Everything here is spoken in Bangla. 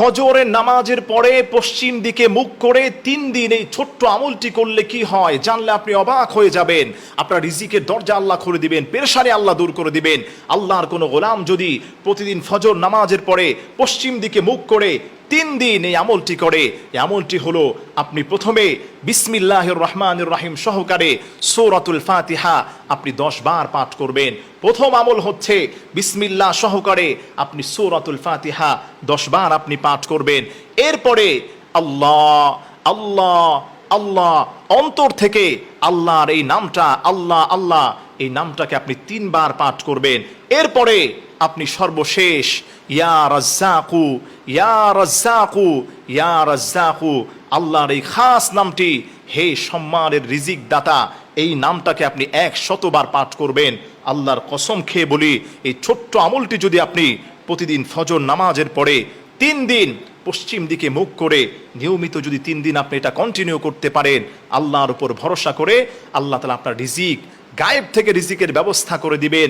ফজরের নামাজের পরে পশ্চিম দিকে মুখ করে তিন দিন এই ছোট্ট আমলটি করলে কি হয়? জানলে আপনি অবাক হয়ে যাবেন। আপনার রিজিকের দরজা আল্লাহ করে দিবেন, পেরেশানি আল্লাহ দূর করে দিবেন। আল্লাহর কোনো গোলাম যদি প্রতিদিন ফজর নামাজের পরে পশ্চিম দিকে মুখ করে তিন দিন এই আমলটি করে। এই আমলটি হলো, আপনি প্রথমে বিসমিল্লাহ রহমান রাহিম সহকারে সৌরাতুল ফাতিহা আপনি দশ বার পাঠ করবেন। প্রথম আমল হচ্ছে বিসমিল্লাহ সহকারে আপনি সৌরাতুল ফাতিহা দশ বার আপনি পাঠ করবেন। এরপরে আল্লাহ আল্লাহ আল্লাহ, অন্তর থেকে আল্লাহর এই নামটা, আল্লাহ আল্লাহ, এই নামটাকে আপনি তিনবার পাঠ করবেন। এরপরে আপনি সর্বশেষ, ইয়া রাজ্জাকু ইয়া রাজ্জাকু ইয়া রাজ্জাকু, আল্লাহর এই খাস নামটি হে সম্মানের রিজিক দাতা, এই নামটাকে আপনি এক শতবার পাঠ করবেন। আল্লাহর কসম খেয়ে বলি, এই ছোট্ট আমলটি যদি আপনি প্রতিদিন ফজর নামাজের পরে তিন দিন পশ্চিম দিকে মুখ করে নিয়মিত যদি তিন দিন আপনি এটা কন্টিনিউ করতে পারেন, আল্লাহর উপর ভরসা করে আল্লাহ তালা আপনার রিজিক, গায়েব থেকে রিজিকের ব্যবস্থা করে দিবেন।